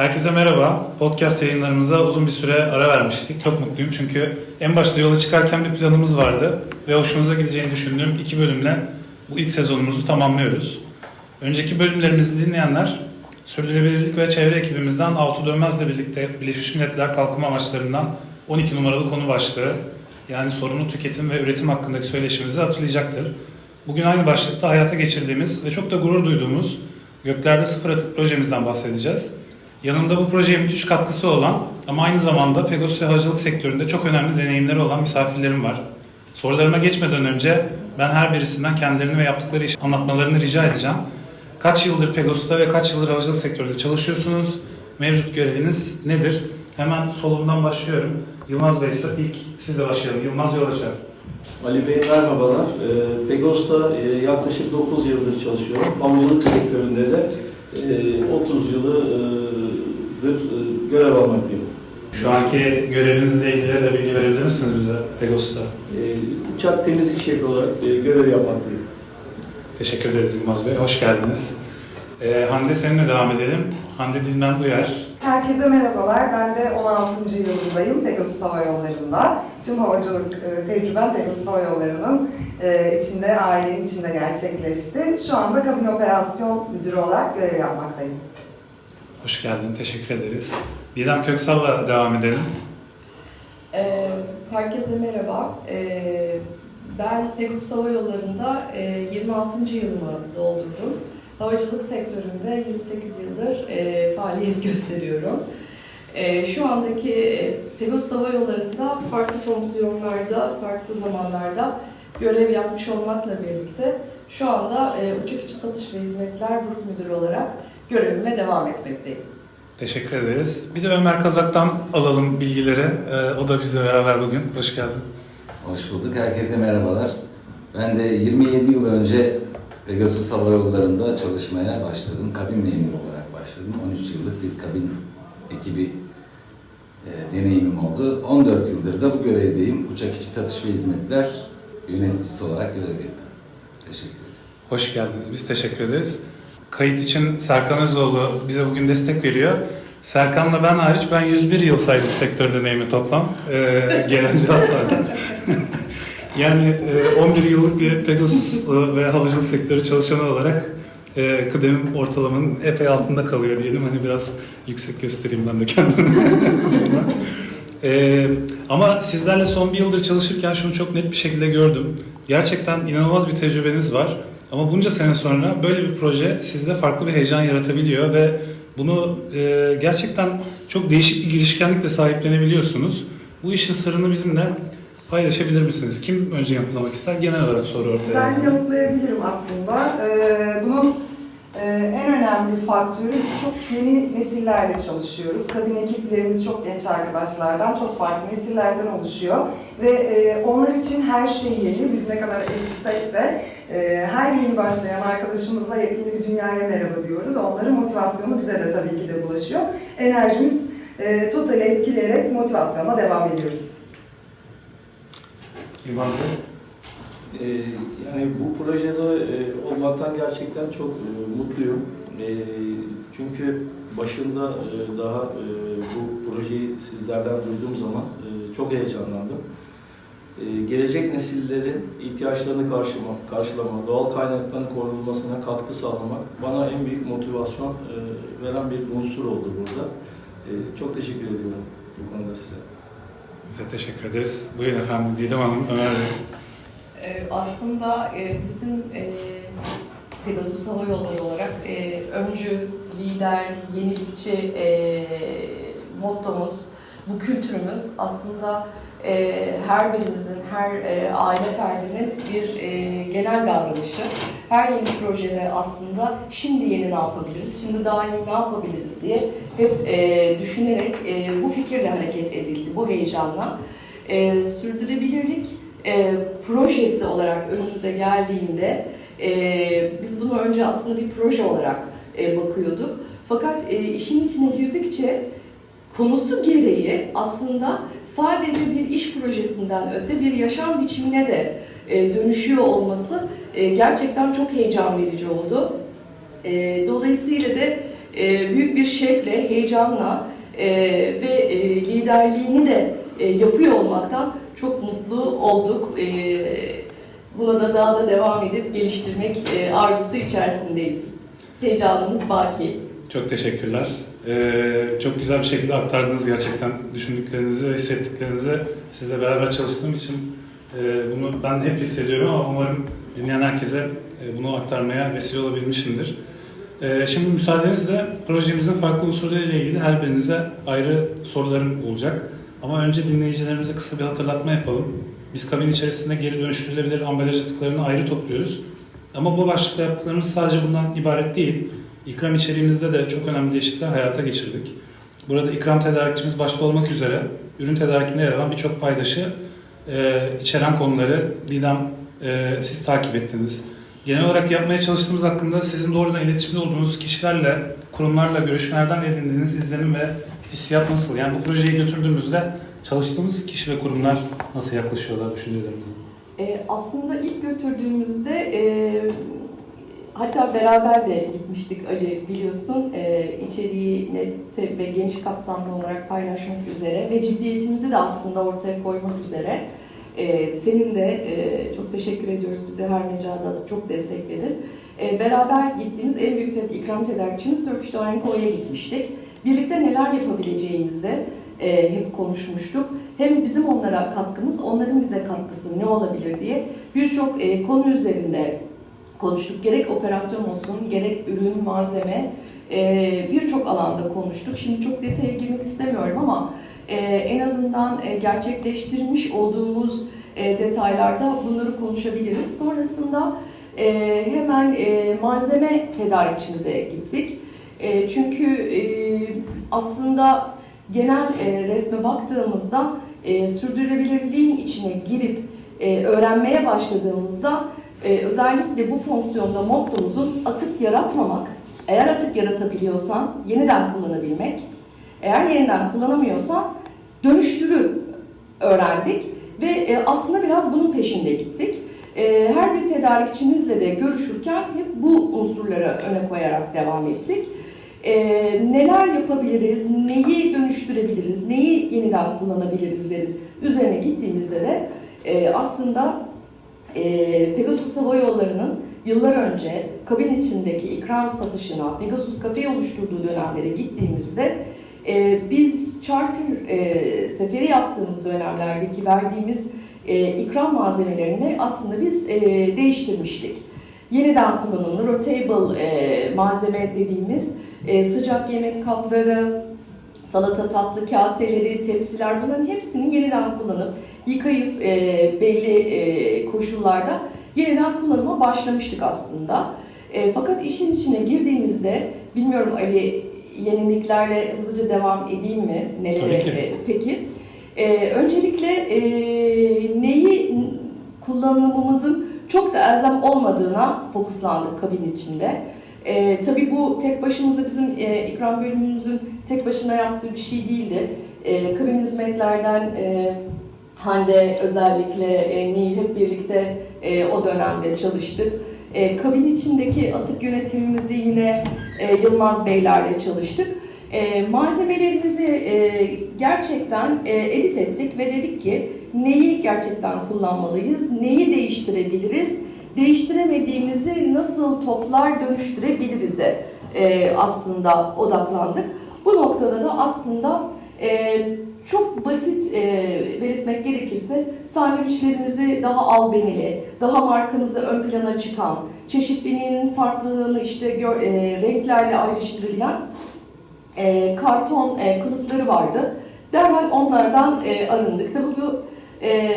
Herkese merhaba. Podcast yayınlarımıza uzun bir süre ara vermiştik. Çok mutluyum çünkü en başta yola çıkarken bir planımız vardı ve hoşunuza gideceğini düşündüğüm iki bölümle bu ilk sezonumuzu tamamlıyoruz. Önceki bölümlerimizi dinleyenler Sürdürülebilirlik ve Çevre ekibimizden Altu Dönmez'le birlikte Birleşmiş Milletler Kalkınma Amaçlarından 12 numaralı konu başlığı yani sorumlu tüketim ve üretim hakkındaki söyleşimizi hatırlayacaktır. Bugün aynı başlıkta hayata geçirdiğimiz ve çok da gurur duyduğumuz Göklerde Sıfır Atık projemizden bahsedeceğiz. Yanımda bu projeye müthiş katkısı olan ama aynı zamanda Pegasus ve havacılık sektöründe çok önemli deneyimleri olan misafirlerim var. Sorularıma geçmeden önce ben her birisinden kendilerini ve yaptıkları işi anlatmalarını rica edeceğim. Kaç yıldır Pegasus'ta ve kaç yıldır havacılık sektöründe çalışıyorsunuz? Mevcut göreviniz nedir? Hemen solumdan başlıyorum. Yılmaz Bey, ilk sizle başlayalım. Yılmaz Yolaçar. Ali Bey merhabalar. Ee, Pegos'ta e, yaklaşık 9 yıldır çalışıyorum. Havacılık sektöründe de e, 30 yıldır e, görev almaktayım. Şu anki görevinizle ilgili de bilgi verebilir misiniz bize Pegasus'ta? E, uçak temizlik şefi olarak e, görev yapmaktayım. Teşekkür ederiz Yılmaz Bey. Hoş geldiniz. Ee, Hande seninle devam edelim. Hande Dilmen Duyar. Herkese merhabalar. Ben de 16. yılındayım Pegasus Hava Yolları'nda. Tüm havacılık e, tecrübem Pegasus Hava Yolları'nın e, içinde, ailenin içinde gerçekleşti. Şu anda kabin operasyon müdürü olarak görev yapmaktayım. Hoş geldin. Teşekkür ederiz. Didem Köksal'la devam edelim. Ee, herkese merhaba. Ee, ben Pegasus Hava Yolları'nda e, 26. yılımı doldurdum. Havacılık sektöründe 28 yıldır e, faaliyet gösteriyorum. E, şu andaki e, Pegasus Hava Yolları'nda farklı fonksiyonlarda, farklı zamanlarda görev yapmış olmakla birlikte şu anda e, uçak içi satış ve hizmetler grup müdürü olarak görevime devam etmekteyim. Teşekkür ederiz. Bir de Ömer Kazak'tan alalım bilgileri. Ee, o da bizle beraber bugün. Hoş geldin. Hoş bulduk. Herkese merhabalar. Ben de 27 yıl önce Pegasus Hava Yolları'nda çalışmaya başladım. Kabin memuru olarak başladım. 13 yıllık bir kabin ekibi e, deneyimim oldu. 14 yıldır da bu görevdeyim. Uçak içi satış ve hizmetler yöneticisi olarak görev yapıyorum. Teşekkür ederim. Hoş geldiniz. Biz teşekkür ederiz. Kayıt için Serkan Özoğlu bize bugün destek veriyor. Serkan'la ben hariç ben 101 yıl saydım sektör deneyimi toplam. Ee, gelen cevaplardan. yani e, 11 yıllık bir Pegasus e, ve havacılık sektörü çalışanı olarak e, kıdemim ortalamanın epey altında kalıyor diyelim. Hani biraz yüksek göstereyim ben de kendimi. Ee, ama sizlerle son bir yıldır çalışırken şunu çok net bir şekilde gördüm. Gerçekten inanılmaz bir tecrübeniz var. Ama bunca sene sonra böyle bir proje sizde farklı bir heyecan yaratabiliyor ve bunu e, gerçekten çok değişik bir girişkenlikle sahiplenebiliyorsunuz. Bu işin sırrını bizimle paylaşabilir misiniz? Kim önce yanıtlamak ister? Genel olarak soru ortaya. Ben yanıtlayabilirim aslında. Ee, bunun e, en önemli faktörü biz çok yeni nesillerle çalışıyoruz. Kabin ekiplerimiz çok genç arkadaşlardan, çok farklı nesillerden oluşuyor. Ve e, onlar için her şey yeni. Biz ne kadar eskisek de her yeni başlayan arkadaşımıza yepyeni bir dünyaya merhaba diyoruz. Onların motivasyonu bize de tabii ki de bulaşıyor. Enerjimiz e, totali etkileyerek motivasyona devam ediyoruz. Bey. Ee, yani bu projede e, olmaktan gerçekten çok e, mutluyum. E, çünkü başında e, daha e, bu projeyi sizlerden duyduğum zaman e, çok heyecanlandım. E, gelecek nesillerin ihtiyaçlarını karşılama, karşılama, doğal kaynakların korunmasına katkı sağlamak bana en büyük motivasyon e, veren bir unsur oldu burada. E, çok teşekkür ediyorum bu konuda size. Size teşekkür ederiz. Buyurun efendim Didem Hanım, Ömer Bey. Ee, aslında e, bizim Pegasus Hava Yolları olarak öncü, lider, yenilikçi mottomuz, bu kültürümüz aslında e, her birimizin, her e, aile ferdinin bir e, genel davranışı. Her yeni projede aslında şimdi yeni ne yapabiliriz, şimdi daha iyi ne yapabiliriz diye hep e, düşünerek e, bu fikirle hareket edildi, bu heyecanla. E, sürdürülebilirlik e, projesi olarak önümüze geldiğinde e, biz bunu önce aslında bir proje olarak e, bakıyorduk. Fakat e, işin içine girdikçe konusu gereği aslında sadece bir iş projesinden öte bir yaşam biçimine de e, dönüşüyor olması e, gerçekten çok heyecan verici oldu. E, dolayısıyla da e, büyük bir şevkle, heyecanla ve liderliğini de yapıyor olmaktan çok mutlu olduk. Buna da daha da devam edip geliştirmek arzusu içerisindeyiz. Heyecanımız baki. Çok teşekkürler. Ee, çok güzel bir şekilde aktardınız gerçekten düşündüklerinizi ve hissettiklerinizi. Sizle beraber çalıştığım için e, bunu ben hep hissediyorum ama umarım dinleyen herkese e, bunu aktarmaya vesile olabilmişimdir. E, şimdi müsaadenizle projemizin farklı unsurlarıyla ilgili her birinize ayrı sorularım olacak. Ama önce dinleyicilerimize kısa bir hatırlatma yapalım. Biz kabin içerisinde geri dönüştürülebilir ambalaj atıklarını ayrı topluyoruz. Ama bu başlıkta yaptıklarımız sadece bundan ibaret değil. İkram içeriğimizde de çok önemli değişiklikler hayata geçirdik. Burada ikram tedarikçimiz başta olmak üzere ürün tedarikinde yer alan birçok paydaşı e, içeren konuları Didem e, siz takip ettiniz. Genel olarak yapmaya çalıştığımız hakkında sizin doğrudan iletişimde olduğunuz kişilerle, kurumlarla görüşmelerden edindiğiniz izlenim ve hissiyat nasıl? Yani bu projeyi götürdüğümüzde çalıştığımız kişi ve kurumlar nasıl yaklaşıyorlar düşüncelerimize? E, aslında ilk götürdüğümüzde e, hatta beraber de gitmiştik Ali biliyorsun e, içeriği net ve geniş kapsamlı olarak paylaşmak üzere ve ciddiyetimizi de aslında ortaya koymak üzere e, senin de e, çok teşekkür ediyoruz bize her mecrada çok destekledin. E, beraber gittiğimiz en büyük te- ikram tedarikçimiz Turkish Doğa Co'ya gitmiştik. Birlikte neler yapabileceğimizde e, hep konuşmuştuk. Hem bizim onlara katkımız, onların bize katkısı ne olabilir diye birçok e, konu üzerinde konuştuk. Gerek operasyon olsun, gerek ürün, malzeme e, birçok alanda konuştuk. Şimdi çok detaya girmek istemiyorum ama e, en azından e, gerçekleştirmiş olduğumuz detaylarda bunları konuşabiliriz. Sonrasında hemen malzeme tedarikçimize gittik. Çünkü aslında genel resme baktığımızda sürdürülebilirliğin içine girip öğrenmeye başladığımızda e, özellikle bu fonksiyonda mottomuzun atık yaratmamak, eğer atık yaratabiliyorsan yeniden kullanabilmek, eğer yeniden kullanamıyorsan dönüştürü öğrendik ve e, aslında biraz bunun peşinde gittik. E, her bir tedarikçimizle de görüşürken hep bu unsurları öne koyarak devam ettik. E, neler yapabiliriz, neyi dönüştürebiliriz, neyi yeniden kullanabilirizlerin üzerine gittiğimizde de e, aslında e, Pegasus Hava Yolları'nın yıllar önce kabin içindeki ikram satışına Pegasus kafeyi oluşturduğu dönemlere gittiğimizde e, biz charter e, seferi yaptığımız dönemlerdeki verdiğimiz e, ikram malzemelerini aslında biz e, değiştirmiştik. Yeniden kullanımlı rotable e, malzeme dediğimiz e, sıcak yemek kapları, salata tatlı kaseleri, tepsiler bunların hepsini yeniden kullanıp yıkayıp e, belli e, koşullarda yeniden kullanıma başlamıştık aslında. E, fakat işin içine girdiğimizde, bilmiyorum Ali yeniliklerle hızlıca devam edeyim mi? Nelere, Tabii ki. e, peki. E, öncelikle e, neyi kullanımımızın çok da elzem olmadığına fokuslandık kabin içinde. E, tabii bu tek başımıza bizim e, ikram bölümümüzün tek başına yaptığı bir şey değildi. E, kabin hizmetlerden e, Hande özellikle e, Nil hep birlikte e, o dönemde çalıştık. E, kabin içindeki atık yönetimimizi yine e, Yılmaz Beylerle çalıştık. E, malzemelerimizi e, gerçekten e, edit ettik ve dedik ki neyi gerçekten kullanmalıyız, neyi değiştirebiliriz, değiştiremediğimizi nasıl toplar dönüştürebiliriz'e e, aslında odaklandık. Bu noktada da aslında e, çok basit e, belirtmek gerekirse sandviçlerimizi daha albenili, daha markamızda ön plana çıkan, çeşitliliğinin farklılığını işte gör, e, renklerle ayrıştırılan e, karton e, kılıfları vardı. Derhal onlardan e, arındık. Tabii bu e,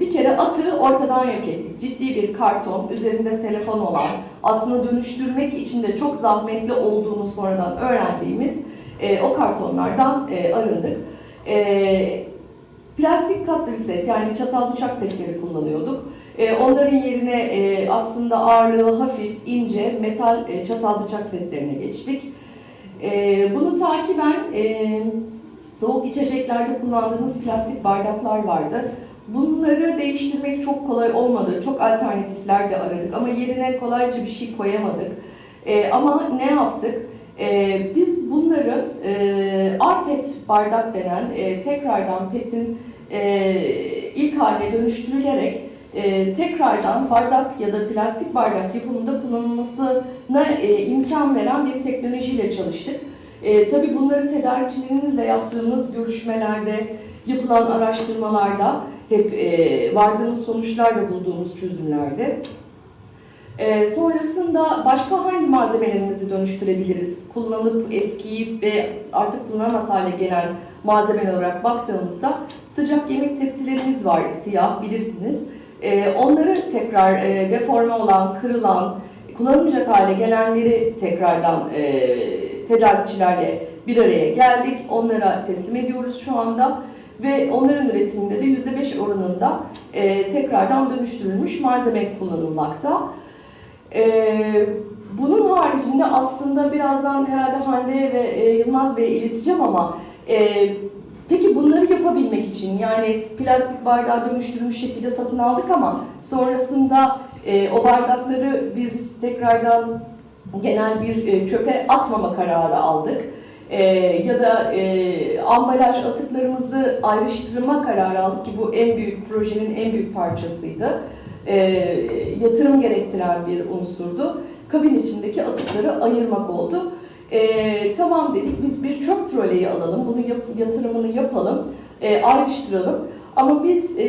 bir kere atığı ortadan yok ettik. Ciddi bir karton, üzerinde telefon olan, aslında dönüştürmek için de çok zahmetli olduğunu sonradan öğrendiğimiz e, o kartonlardan e, arındık. E, plastik cutlery set yani çatal bıçak setleri kullanıyorduk. E, onların yerine e, aslında ağırlığı hafif, ince metal e, çatal bıçak setlerine geçtik. E, bunu takiben e, soğuk içeceklerde kullandığımız plastik bardaklar vardı. Bunları değiştirmek çok kolay olmadı. Çok alternatifler de aradık ama yerine kolayca bir şey koyamadık. E, ama ne yaptık? E, biz bunları e, RPET bardak denen e, tekrardan PET'in e, ilk haline dönüştürülerek e, tekrardan bardak ya da plastik bardak yapımında kullanılmasına e, imkan veren bir teknolojiyle çalıştık. E, tabii bunları tedarikçilerimizle yaptığımız görüşmelerde, yapılan araştırmalarda hep e, vardığımız sonuçlarla bulduğumuz çözümlerde. E, sonrasında başka hangi malzemelerimizi dönüştürebiliriz? Kullanıp eskiyip ve artık kullanamaz hale gelen malzemeler olarak baktığımızda sıcak yemek tepsilerimiz var siyah bilirsiniz. E, onları tekrar e, deforme olan, kırılan, kullanılmayacak hale gelenleri tekrardan e, tedarikçilerle bir araya geldik. Onlara teslim ediyoruz şu anda ve onların üretiminde de %5 oranında e, tekrardan dönüştürülmüş malzeme kullanılmakta. E, bunun haricinde aslında birazdan herhalde Hande ve e, Yılmaz Bey'e ileteceğim ama e, peki bunları yapabilmek için yani plastik bardağı dönüştürülmüş şekilde satın aldık ama sonrasında e, o bardakları biz tekrardan genel bir e, çöpe atmama kararı aldık. E, ya da e, ambalaj atıklarımızı ayrıştırma kararı aldık ki bu en büyük projenin en büyük parçasıydı. E, yatırım gerektiren bir unsurdu. Kabin içindeki atıkları ayırmak oldu. E, tamam dedik biz bir çöp troleyi alalım, bunu yap- yatırımını yapalım, e, ayrıştıralım. Ama biz e,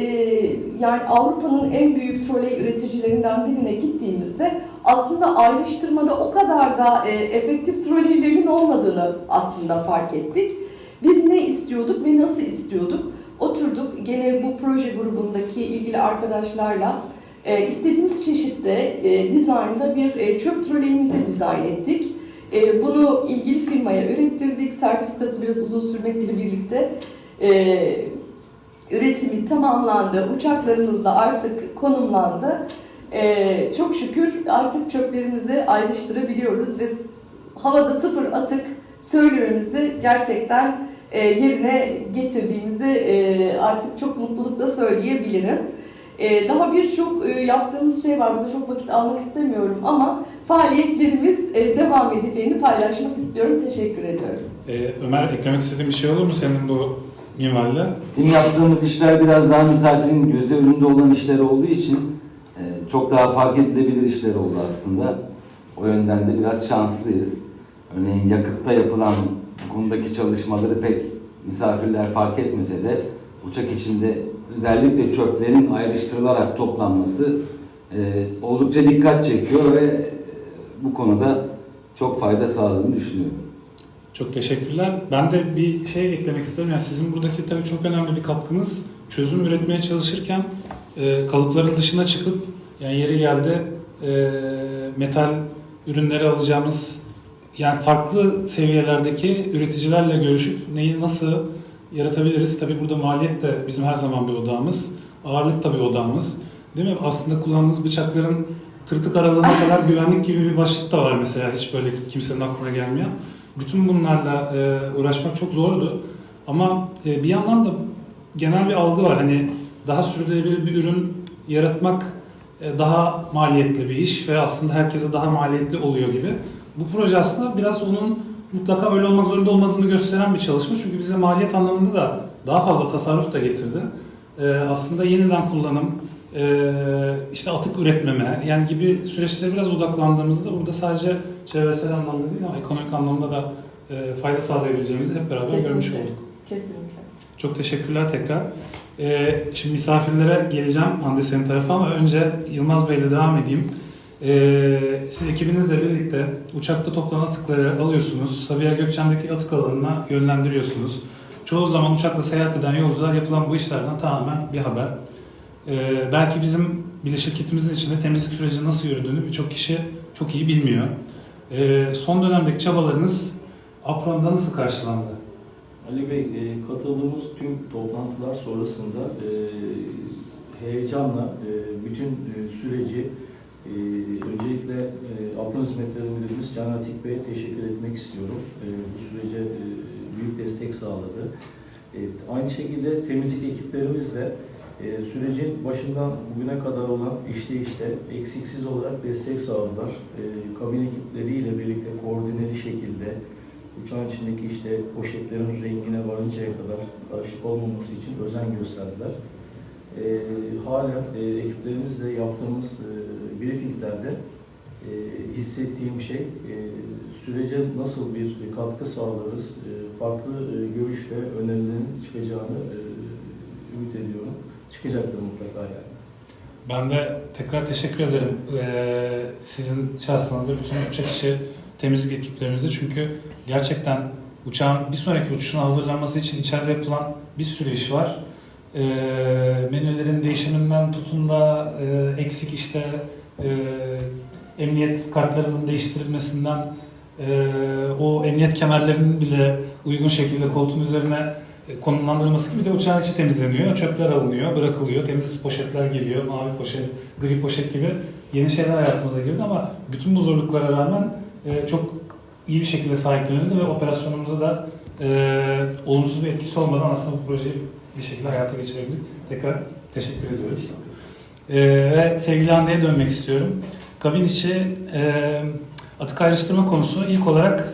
yani Avrupa'nın en büyük troley üreticilerinden birine gittiğimizde aslında ayrıştırmada o kadar da e, efektif troleylerin olmadığını aslında fark ettik. Biz ne istiyorduk ve nasıl istiyorduk? Oturduk gene bu proje grubundaki ilgili arkadaşlarla e, istediğimiz çeşitte e, dizaynda bir e, çöp troleyimizi dizayn ettik. E, bunu ilgili firmaya ürettirdik. Sertifikası biraz uzun sürmekle birlikte e, üretimi tamamlandı. Uçaklarımız da artık konumlandı. Ee, çok şükür artık çöplerimizi ayrıştırabiliyoruz ve havada sıfır atık söylememizi gerçekten e, yerine getirdiğimizi e, artık çok mutlulukla söyleyebilirim. E, daha birçok e, yaptığımız şey var. Burada çok vakit almak istemiyorum ama faaliyetlerimiz e, devam edeceğini paylaşmak istiyorum. Teşekkür ediyorum. Ee, Ömer eklemek istediğin bir şey olur mu senin bu minvalde? Bizim yaptığımız işler biraz daha misafirin gözü önünde olan işler olduğu için e, çok daha fark edilebilir işler oldu aslında. O yönden de biraz şanslıyız. Örneğin yakıtta yapılan bu konudaki çalışmaları pek misafirler fark etmese de uçak içinde özellikle çöplerin ayrıştırılarak toplanması e, oldukça dikkat çekiyor ve e, bu konuda çok fayda sağladığını düşünüyorum. Çok teşekkürler. Ben de bir şey eklemek isterim. Yani sizin buradaki tabii çok önemli bir katkınız çözüm üretmeye çalışırken e, kalıpların dışına çıkıp yani yeri geldi e, metal ürünleri alacağımız yani farklı seviyelerdeki üreticilerle görüşüp neyi nasıl yaratabiliriz? Tabii burada maliyet de bizim her zaman bir odağımız. Ağırlık da bir odağımız. Değil mi? Aslında kullandığınız bıçakların tırtık aralığına kadar güvenlik gibi bir başlık da var mesela. Hiç böyle kimsenin aklına gelmeyen. Bütün bunlarla e, uğraşmak çok zordu. Ama e, bir yandan da genel bir algı var. Hani daha sürdürülebilir bir ürün yaratmak e, daha maliyetli bir iş ve aslında herkese daha maliyetli oluyor gibi. Bu proje aslında biraz onun mutlaka öyle olmak zorunda olmadığını gösteren bir çalışma. Çünkü bize maliyet anlamında da daha fazla tasarruf da getirdi. E, aslında yeniden kullanım, e, işte atık üretmeme yani gibi süreçlere biraz odaklandığımızda burada sadece çevresel anlamda değil ama ekonomik anlamda da e, fayda sağlayabileceğimizi hep beraber Kesinlikle. görmüş olduk. Kesinlikle. Çok teşekkürler tekrar. Ee, şimdi misafirlere geleceğim Hande senin tarafa ama önce Yılmaz Bey ile devam edeyim. Ee, siz ekibinizle birlikte uçakta toplanan atıkları alıyorsunuz. Sabiha Gökçen'deki atık alanına yönlendiriyorsunuz. Çoğu zaman uçakla seyahat eden yolcular yapılan bu işlerden tamamen bir haber. Ee, belki bizim bile şirketimizin içinde temizlik süreci nasıl yürüdüğünü birçok kişi çok iyi bilmiyor. Ee, son dönemdeki çabalarınız Apron'da nasıl karşılandı? Ali Bey, e, katıldığımız tüm toplantılar sonrasında e, heyecanla e, bütün e, süreci e, öncelikle e, Apron Hizmetleri Müdürümüz Can Atik Bey'e teşekkür etmek istiyorum. E, bu sürece e, büyük destek sağladı. E, aynı şekilde temizlik ekiplerimizle E, sürecin başından bugüne kadar olan işleyişte eksiksiz olarak destek sağladılar. E, kabin ekipleriyle birlikte koordineli şekilde uçağın içindeki işte poşetlerin rengine varıncaya kadar karışık olmaması için özen gösterdiler. E, halen e, ekiplerimizle yaptığımız e, briefinglerde e, hissettiğim şey e, sürece nasıl bir katkı sağlarız, e, farklı e, görüş ve önerilerin çıkacağını e, ümit ediyorum. Çıkacaktır mutlaka yani. Ben de tekrar teşekkür ederim ee, sizin şahsınızda bütün uçak içi temizlik ekiplerimize çünkü gerçekten uçağın bir sonraki uçuşuna hazırlanması için içeride yapılan bir sürü iş var. Ee, menülerin değişiminden tutun da e, eksik işte e, emniyet kartlarının değiştirilmesinden e, o emniyet kemerlerinin bile uygun şekilde koltuğun üzerine e, konumlandırılması gibi de uçağın içi temizleniyor. Çöpler alınıyor, bırakılıyor. Temiz poşetler geliyor. Mavi poşet, gri poşet gibi yeni şeyler hayatımıza girdi ama bütün bu zorluklara rağmen e, çok iyi bir şekilde sahiplenildi ve operasyonumuza da e, olumsuz bir etkisi olmadan aslında bu projeyi bir şekilde hayata geçirebildik. Tekrar teşekkür ederiz. E, ve sevgili Hande'ye dönmek istiyorum. Kabin içi e, atık ayrıştırma konusu ilk olarak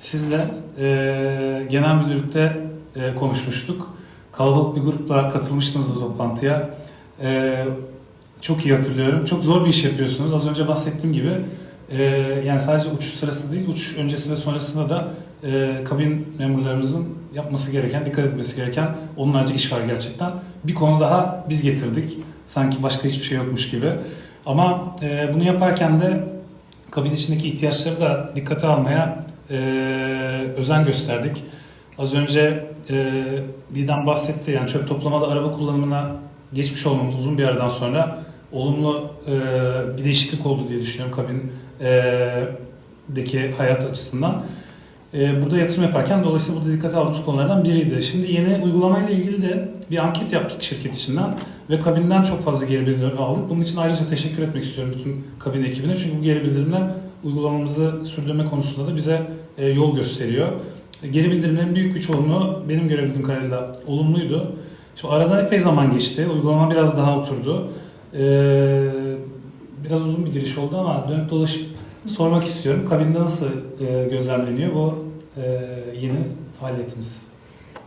sizle e, genel müdürlükte e, konuşmuştuk. Kalabalık bir grupla katılmıştınız o toplantıya. E, çok iyi hatırlıyorum. Çok zor bir iş yapıyorsunuz. Az önce bahsettiğim gibi e, yani sadece uçuş sırası değil, uçuş öncesinde sonrasında da e, kabin memurlarımızın yapması gereken, dikkat etmesi gereken onlarca iş var gerçekten. Bir konu daha biz getirdik. Sanki başka hiçbir şey yokmuş gibi. Ama e, bunu yaparken de kabin içindeki ihtiyaçları da dikkate almaya e, özen gösterdik. Az önce e, Didem bahsetti yani çöp toplamada araba kullanımına geçmiş olmamız uzun bir aradan sonra olumlu e, bir değişiklik oldu diye düşünüyorum kabindeki hayat açısından. E, burada yatırım yaparken dolayısıyla burada dikkate aldığımız konulardan biriydi. Şimdi yeni uygulamayla ilgili de bir anket yaptık şirket içinden ve kabinden çok fazla geri bildirim aldık. Bunun için ayrıca teşekkür etmek istiyorum bütün kabin ekibine çünkü bu geri bildirimler uygulamamızı sürdürme konusunda da bize e, yol gösteriyor. Geri bildirimlerin büyük bir çoğunluğu benim görebildiğim kadarıyla olumluydu. Şimdi aradan epey zaman geçti. Uygulama biraz daha oturdu. Ee, biraz uzun bir giriş oldu ama dönüp dolaşıp sormak istiyorum. Kabinde nasıl e, gözlemleniyor bu e, yeni faaliyetimiz?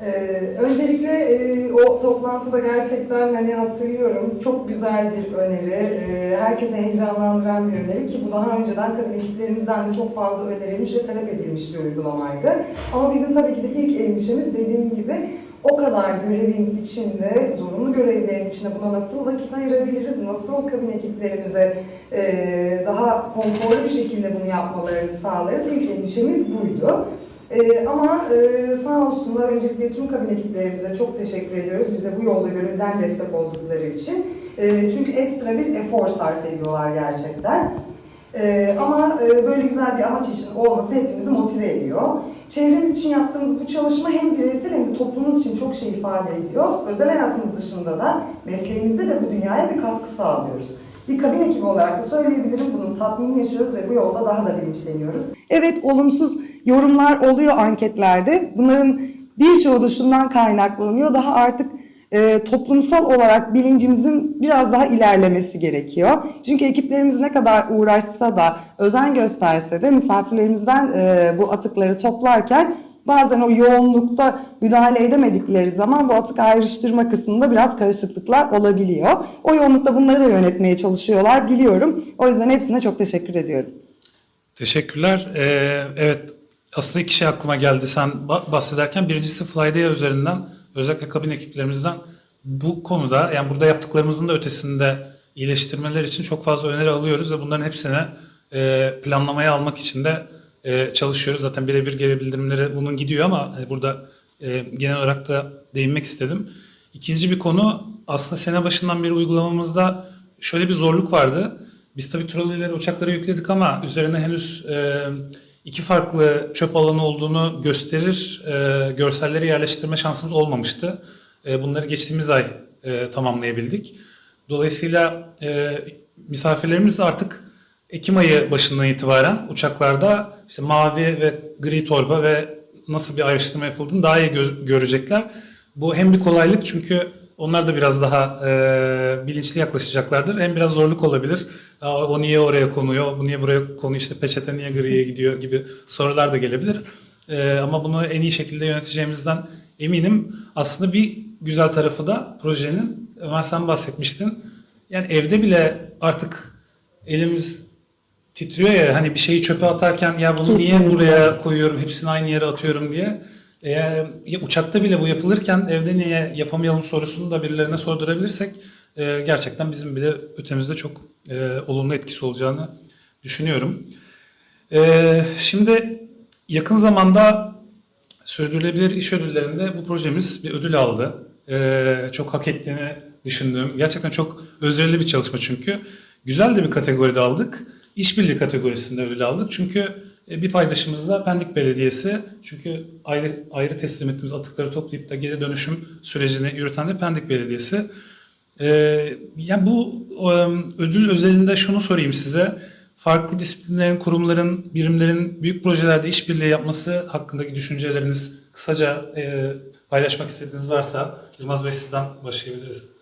Ee, öncelikle e, o toplantıda gerçekten hani hatırlıyorum çok güzel bir öneri, e, herkese heyecanlandıran bir öneri ki bu daha önceden kabin ekiplerimizden de çok fazla önerilmiş ve talep edilmiş bir uygulamaydı. Ama bizim tabii ki de ilk endişemiz dediğim gibi o kadar görevin içinde, zorunlu görevlerin içinde buna nasıl vakit ayırabiliriz, nasıl kabin ekiplerimize e, daha konforlu bir şekilde bunu yapmalarını sağlarız. İlk endişemiz buydu. Ee, ama e, sağ olsunlar öncelikle tüm kabin ekiplerimize çok teşekkür ediyoruz. Bize bu yolda gönülden destek oldukları için. E, çünkü ekstra bir efor sarf ediyorlar gerçekten. E, ama e, böyle güzel bir amaç için olması hepimizi motive ediyor. Çevremiz için yaptığımız bu çalışma hem bireysel hem de toplumumuz için çok şey ifade ediyor. Özel hayatımız dışında da mesleğimizde de bu dünyaya bir katkı sağlıyoruz. Bir kabin ekibi olarak da söyleyebilirim bunun tatminini yaşıyoruz ve bu yolda daha da bilinçleniyoruz. Evet olumsuz yorumlar oluyor anketlerde. Bunların birçoğu da şundan kaynaklanıyor. Daha artık e, toplumsal olarak bilincimizin biraz daha ilerlemesi gerekiyor. Çünkü ekiplerimiz ne kadar uğraşsa da, özen gösterse de misafirlerimizden e, bu atıkları toplarken bazen o yoğunlukta müdahale edemedikleri zaman bu atık ayrıştırma kısmında biraz karışıklıklar olabiliyor. O yoğunlukta bunları da yönetmeye çalışıyorlar biliyorum. O yüzden hepsine çok teşekkür ediyorum. Teşekkürler. Ee, evet aslında iki şey aklıma geldi sen ba- bahsederken. Birincisi Flyday üzerinden özellikle kabin ekiplerimizden bu konuda yani burada yaptıklarımızın da ötesinde iyileştirmeler için çok fazla öneri alıyoruz ve bunların hepsine e, planlamaya almak için de e, çalışıyoruz. Zaten birebir geri bildirimleri bunun gidiyor ama hani burada e, genel olarak da değinmek istedim. İkinci bir konu aslında sene başından beri uygulamamızda şöyle bir zorluk vardı. Biz tabii trolleylere, uçaklara yükledik ama üzerine henüz e, iki farklı çöp alanı olduğunu gösterir e, görselleri yerleştirme şansımız olmamıştı. E, bunları geçtiğimiz ay e, tamamlayabildik. Dolayısıyla e, misafirlerimiz artık Ekim ayı başından itibaren uçaklarda işte mavi ve gri torba ve nasıl bir ayrıştırma yapıldığını daha iyi göz- görecekler. Bu hem bir kolaylık çünkü onlar da biraz daha e, bilinçli yaklaşacaklardır. Hem biraz zorluk olabilir. Aa, o niye oraya konuyor, bu niye buraya konuyor, işte peçete niye griye gidiyor gibi sorular da gelebilir. E, ama bunu en iyi şekilde yöneteceğimizden eminim. Aslında bir güzel tarafı da projenin, Ömer sen bahsetmiştin. Yani evde bile artık elimiz titriyor ya hani bir şeyi çöpe atarken ya bunu niye Kesinlikle. buraya koyuyorum, hepsini aynı yere atıyorum diye. Ya uçakta bile bu yapılırken evde niye yapamayalım sorusunu da birilerine sordurabilirsek e, gerçekten bizim bile ötemizde çok e, olumlu etkisi olacağını düşünüyorum. E, şimdi yakın zamanda Sürdürülebilir İş Ödülleri'nde bu projemiz bir ödül aldı. E, çok hak ettiğini düşündüğüm, gerçekten çok özverili bir çalışma çünkü. Güzel de bir kategoride aldık. İşbirliği kategorisinde ödül aldık. Çünkü bir paydaşımız da Pendik Belediyesi. Çünkü ayrı, ayrı teslim ettiğimiz atıkları toplayıp da geri dönüşüm sürecini yürüten de Pendik Belediyesi. Ee, yani bu e, ödül özelinde şunu sorayım size. Farklı disiplinlerin, kurumların, birimlerin büyük projelerde işbirliği yapması hakkındaki düşünceleriniz kısaca e, paylaşmak istediğiniz varsa Yılmaz Bey sizden başlayabiliriz.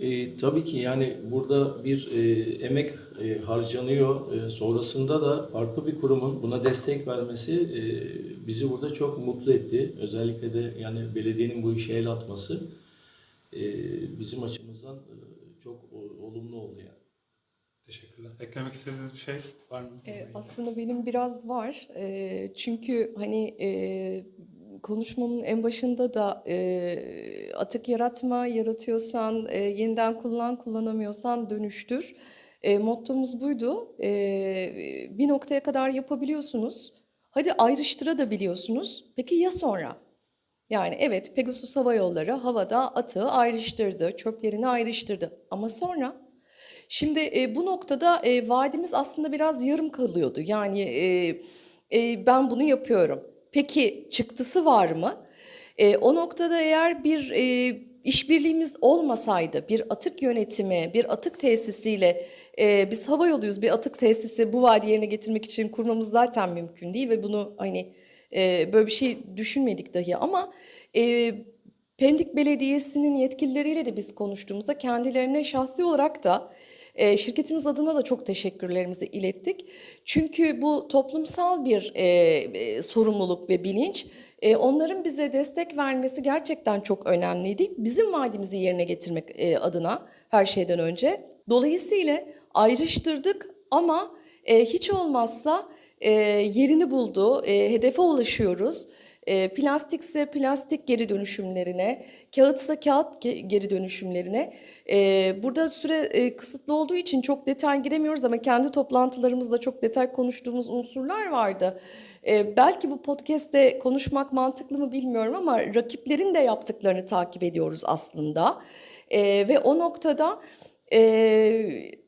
E, tabii ki yani burada bir e, emek e, harcanıyor. E, sonrasında da farklı bir kurumun buna destek vermesi e, bizi burada çok mutlu etti. Özellikle de yani belediyenin bu işe el atması e, bizim açımızdan e, çok olumlu oldu yani. Teşekkürler. Eklemek istediğiniz bir şey var mı? E, aslında benim biraz var. E, çünkü hani e, konuşmamın en başında da e, atık yaratma, yaratıyorsan e, yeniden kullan, kullanamıyorsan dönüştür. E, mottomuz buydu. E, bir noktaya kadar yapabiliyorsunuz. Hadi ayrıştırabiliyorsunuz. Peki ya sonra? Yani evet Pegasus Hava Yolları havada atığı ayrıştırdı, çöplerini ayrıştırdı. Ama sonra Şimdi e, bu noktada e, vaadimiz aslında biraz yarım kalıyordu. Yani e, e, ben bunu yapıyorum. Peki çıktısı var mı? E, o noktada eğer bir e, işbirliğimiz olmasaydı, bir atık yönetimi, bir atık tesisiyle e, biz hava yoluyuz, bir atık tesisi bu vaadi yerine getirmek için kurmamız zaten mümkün değil ve bunu hani e, böyle bir şey düşünmedik dahi ama e, Pendik Belediyesi'nin yetkilileriyle de biz konuştuğumuzda kendilerine şahsi olarak da e, şirketimiz adına da çok teşekkürlerimizi ilettik. Çünkü bu toplumsal bir e, e, sorumluluk ve bilinç. E, onların bize destek vermesi gerçekten çok önemliydi. Bizim vaadimizi yerine getirmek e, adına her şeyden önce. Dolayısıyla ayrıştırdık ama e, hiç olmazsa e, yerini buldu, e, hedefe ulaşıyoruz. E, plastikse plastik geri dönüşümlerine, kağıtsa kağıt ge- geri dönüşümlerine. E, burada süre e, kısıtlı olduğu için çok detay giremiyoruz ama kendi toplantılarımızda çok detay konuştuğumuz unsurlar vardı. E, belki bu podcast'te konuşmak mantıklı mı bilmiyorum ama rakiplerin de yaptıklarını takip ediyoruz aslında. E, ve o noktada e,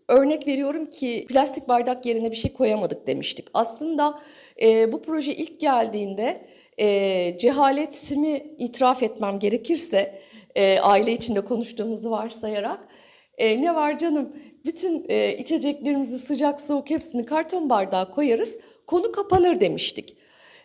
örnek veriyorum ki plastik bardak yerine bir şey koyamadık demiştik. Aslında e, bu proje ilk geldiğinde e, cehaletimi itiraf etmem gerekirse e, aile içinde konuştuğumuzu varsayarak e, ne var canım bütün e, içeceklerimizi sıcak soğuk hepsini karton bardağa koyarız konu kapanır demiştik.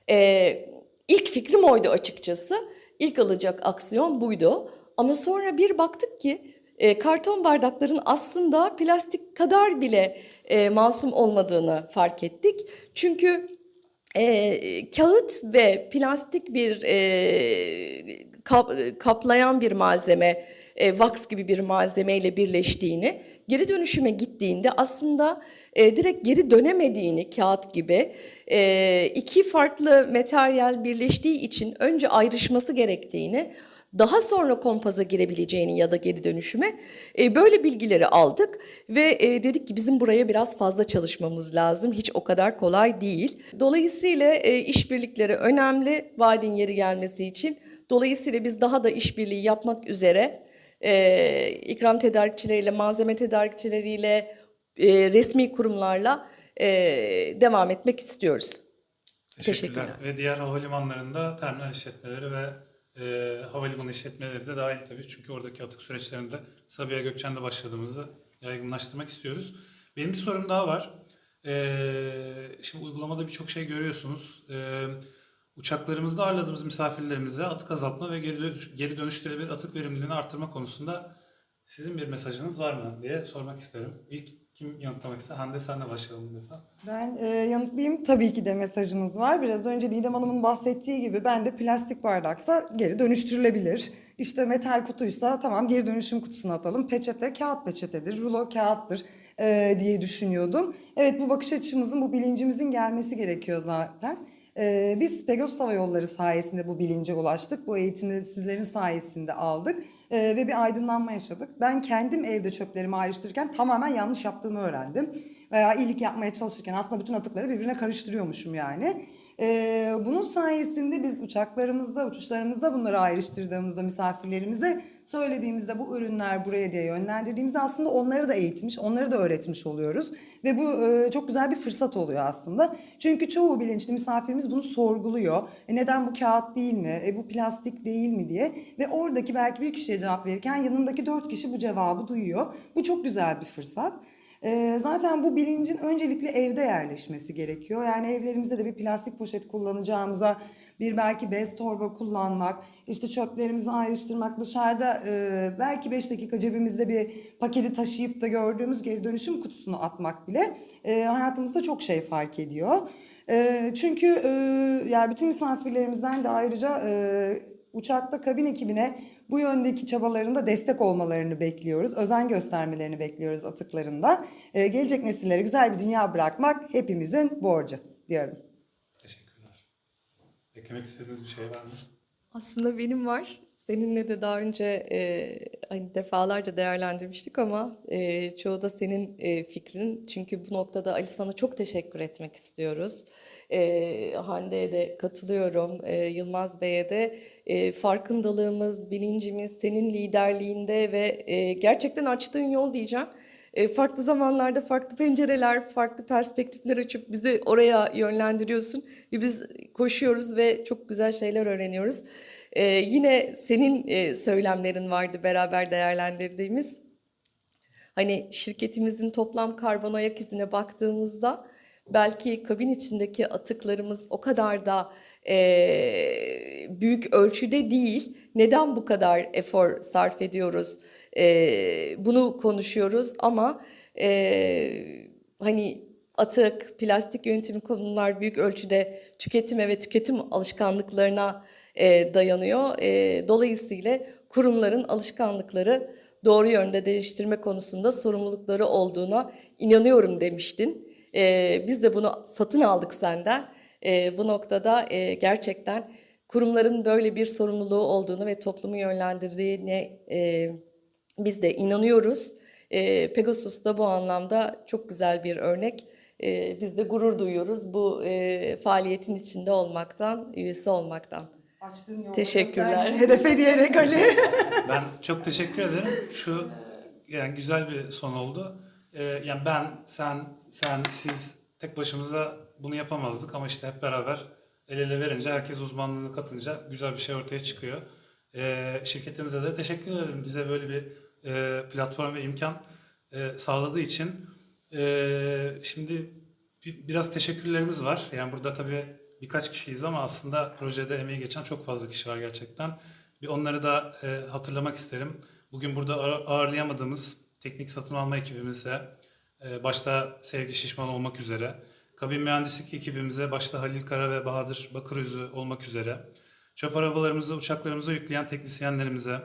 E, ilk fikrim oydu açıkçası. İlk alacak aksiyon buydu. Ama sonra bir baktık ki e, karton bardakların aslında plastik kadar bile e, masum olmadığını fark ettik. Çünkü e, kağıt ve plastik bir e, kap- kaplayan bir malzeme, e, wax gibi bir malzemeyle birleştiğini, geri dönüşüme gittiğinde aslında e, direkt geri dönemediğini kağıt gibi e, iki farklı materyal birleştiği için önce ayrışması gerektiğini, daha sonra kompoza girebileceğini ya da geri dönüşüme e, böyle bilgileri aldık ve e, dedik ki bizim buraya biraz fazla çalışmamız lazım. Hiç o kadar kolay değil. Dolayısıyla e, işbirlikleri önemli vaadin yeri gelmesi için. Dolayısıyla biz daha da işbirliği yapmak üzere e, ikram tedarikçileriyle, malzeme tedarikçileriyle, e, resmi kurumlarla e, devam etmek istiyoruz. Teşekkürler. Teşekkürler. Ve diğer havalimanlarında terminal işletmeleri ve e, havalimanı işletmeleri de dahil tabii. Çünkü oradaki atık süreçlerinde Sabiha Gökçen'de başladığımızı yaygınlaştırmak istiyoruz. Benim bir sorum daha var. E, şimdi uygulamada birçok şey görüyorsunuz. E, uçaklarımızda ağırladığımız misafirlerimize atık azaltma ve geri, dönüş- geri dönüştürülebilir atık verimliliğini arttırma konusunda sizin bir mesajınız var mı diye sormak isterim. İlk kim yanıtlamak ister? Hande senle başlayalım bir defa. Ben e, yanıtlayayım. Tabii ki de mesajımız var. Biraz önce Didem Hanım'ın bahsettiği gibi ben de plastik bardaksa geri dönüştürülebilir. İşte metal kutuysa tamam geri dönüşüm kutusuna atalım. Peçete kağıt peçetedir, rulo kağıttır e, diye düşünüyordum. Evet bu bakış açımızın, bu bilincimizin gelmesi gerekiyor zaten. E, biz Pegasus Hava Yolları sayesinde bu bilince ulaştık. Bu eğitimi sizlerin sayesinde aldık E, ve bir aydınlanma yaşadık. Ben kendim evde çöplerimi ayrıştırırken tamamen yanlış yaptığımı öğrendim. Veya iyilik yapmaya çalışırken aslında bütün atıkları birbirine karıştırıyormuşum yani. Ee, bunun sayesinde biz uçaklarımızda, uçuşlarımızda bunları ayrıştırdığımızda misafirlerimize söylediğimizde bu ürünler buraya diye yönlendirdiğimizde aslında onları da eğitmiş, onları da öğretmiş oluyoruz. Ve bu e, çok güzel bir fırsat oluyor aslında. Çünkü çoğu bilinçli misafirimiz bunu sorguluyor. E, neden bu kağıt değil mi? E, bu plastik değil mi diye. Ve oradaki belki bir kişiye cevap verirken yanındaki dört kişi bu cevabı duyuyor. Bu çok güzel bir fırsat. Ee, zaten bu bilincin öncelikle evde yerleşmesi gerekiyor. Yani evlerimizde de bir plastik poşet kullanacağımıza bir belki bez torba kullanmak, işte çöplerimizi ayrıştırmak, dışarıda e, belki 5 dakika cebimizde bir paketi taşıyıp da gördüğümüz geri dönüşüm kutusuna atmak bile e, hayatımızda çok şey fark ediyor. E, çünkü e, yani bütün misafirlerimizden de ayrıca e, uçakta kabin ekibine bu yöndeki çabalarında destek olmalarını bekliyoruz. Özen göstermelerini bekliyoruz atıklarında. Ee, gelecek nesillere güzel bir dünya bırakmak hepimizin borcu diyorum. Eklemek istediğiniz bir şey var mı? Aslında benim var. Seninle de daha önce e, hani defalarca değerlendirmiştik ama e, çoğu da senin e, fikrin. Çünkü bu noktada Ali sana çok teşekkür etmek istiyoruz. E, Hande'ye de katılıyorum. E, Yılmaz Bey'e de e, farkındalığımız, bilincimiz senin liderliğinde ve e, gerçekten açtığın yol diyeceğim. E, farklı zamanlarda farklı pencereler, farklı perspektifler açıp bizi oraya yönlendiriyorsun. Ve biz koşuyoruz ve çok güzel şeyler öğreniyoruz. E, yine senin e, söylemlerin vardı beraber değerlendirdiğimiz. Hani şirketimizin toplam karbon ayak izine baktığımızda belki kabin içindeki atıklarımız o kadar da e, büyük ölçüde değil. Neden bu kadar efor sarf ediyoruz? E, bunu konuşuyoruz ama e, hani atık, plastik yönetimi konular büyük ölçüde tüketime ve tüketim alışkanlıklarına e, dayanıyor. E, dolayısıyla kurumların alışkanlıkları doğru yönde değiştirme konusunda sorumlulukları olduğuna inanıyorum demiştin. E, biz de bunu satın aldık senden. E, bu noktada e, gerçekten kurumların böyle bir sorumluluğu olduğunu ve toplumu yönlendirdiğine e, biz de inanıyoruz. E, Pegasus da bu anlamda çok güzel bir örnek. E, biz de gurur duyuyoruz bu e, faaliyetin içinde olmaktan, üyesi olmaktan. Açtığın Teşekkürler. gösterdiğin Hedefe diyerek Ali. Ben çok teşekkür ederim. Şu yani güzel bir son oldu. Ee, yani ben, sen, sen, siz tek başımıza bunu yapamazdık ama işte hep beraber el ele verince, herkes uzmanlığını katınca güzel bir şey ortaya çıkıyor. Ee, şirketimize de teşekkür ederim. Bize böyle bir e, platform ve imkan e, sağladığı için. Ee, şimdi bir- biraz teşekkürlerimiz var. Yani burada tabii birkaç kişiyiz ama aslında projede emeği geçen çok fazla kişi var gerçekten. Bir onları da e, hatırlamak isterim. Bugün burada ağır- ağırlayamadığımız teknik satın alma ekibimize, e, başta Sevgi Şişman olmak üzere, kabin mühendislik ekibimize, başta Halil Kara ve Bahadır Bakırözü olmak üzere, çöp arabalarımızı, uçaklarımıza yükleyen teknisyenlerimize,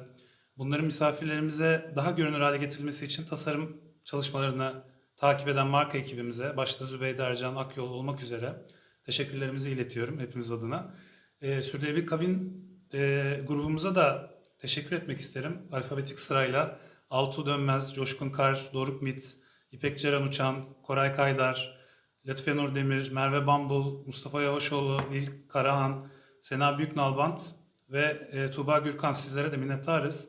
bunların misafirlerimize daha görünür hale getirilmesi için tasarım çalışmalarını takip eden marka ekibimize, başta Zübeyde Ercan Akyol olmak üzere teşekkürlerimizi iletiyorum hepimiz adına. E, Sürdürülebilir Kabin e, grubumuza da teşekkür etmek isterim. Alfabetik sırayla Altuğ Dönmez, Coşkun Kar, Doruk Mit, İpek Ceren Uçan, Koray Kaydar, Lütfiye Nur Demir, Merve Bambul, Mustafa Yavaşoğlu, Nil Karahan, Sena Büyüknalbant ve e, Tuğba Gürkan sizlere de minnettarız.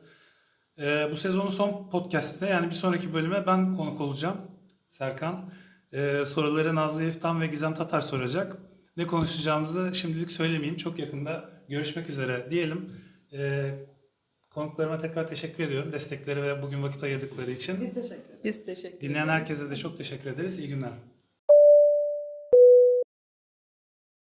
E, bu sezonun son podcast'te yani bir sonraki bölüme ben konuk olacağım. Serkan. E, soruları Nazlı Yeftan ve Gizem Tatar soracak. Ne konuşacağımızı şimdilik söylemeyeyim. Çok yakında görüşmek üzere diyelim. E, konuklarıma tekrar teşekkür ediyorum. Destekleri ve bugün vakit ayırdıkları için. Biz teşekkür ederiz. Biz teşekkür Dinleyen ederiz. herkese de çok teşekkür ederiz. İyi günler.